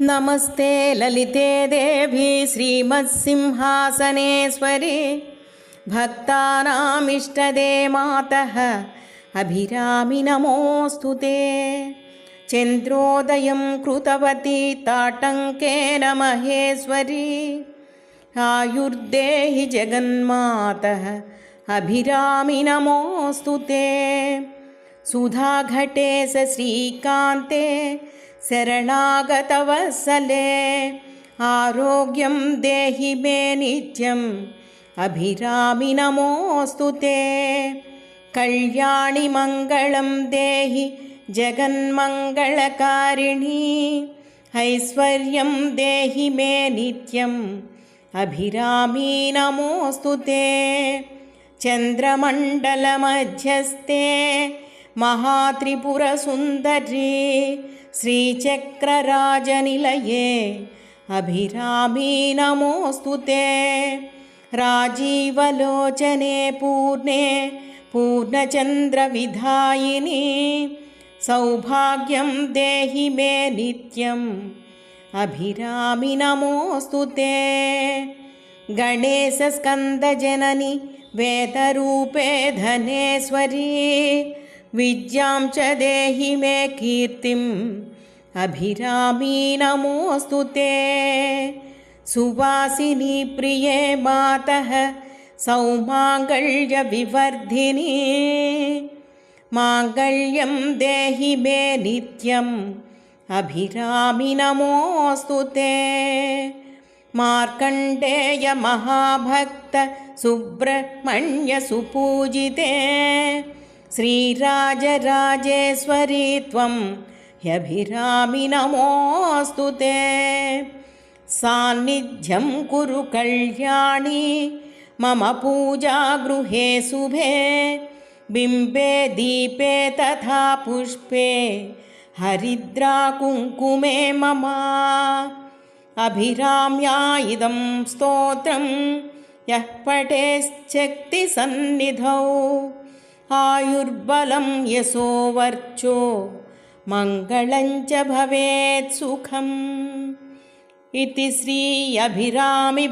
नमस्ते ललिते देवी श्रीमत्सिंहासनेश्वरी। भक्तानामिष्टदे मातः। अभिरामि नमोऽस्तु ते। चन्द्रोदयं कृतवती ताटङ्केन महेश्वरी आयुर्देहि जगन्मातः। अभिरामि नमोऽस्तु ते। सुधाघटे स श्रीकान्ते। शरणागतवत्सले आरोग्यं देहि मे नित्यम्। अभिरामि नमोऽस्तु ते। कल्याणि मङ्गलं देहि जगन्मङ्गलकारिणी। ऐश्वर्यं देहि मे नित्यम्। अभिरामी नमोऽस्तु ते। चन्द्रमण्डलमध्यस्थे महात्रिपुरसुन्दरी श्रीचक्रराजनिलये अभिरामी नमोऽस्तु ते। राजीवलोचने पूर्णे पूर्णचन्द्रविधायिनी सौभाग्यं देहि मे नित्यम् अभिरामि नमोऽस्तु ते। गणेशस्कन्दजननि वेदरूपे धनेश्वरी विद्यां च देहि मे कीर्तिम् अभिरामी नमोऽस्तु ते। सुवासिनी प्रिये मातः सौमाङ्गल्यविवर्धिनी। माङ्गल्यं देहि मे नित्यम्। अभिरामि नमोऽस्तु ते। मार्कण्डेयमहाभक्त सुब्रह्मण्यसुपूजिते श्रीराजराजेश्वरी त्वं ह्यभिरामि नमोऽस्तु ते। सान्निध्यं कुरु कल्याणी मम पूजागृहे शुभे। बिम्बे दीपे तथा पुष्पे हरिद्राकुङ्कुमे मम। अभिराम्या इदं स्तोत्रं यः पठेश्चक्तिसन्निधौ आयुर्बलं यशो वर्चो मङ्गलं च भवेत् सुखम्। इति श्री अभिरामि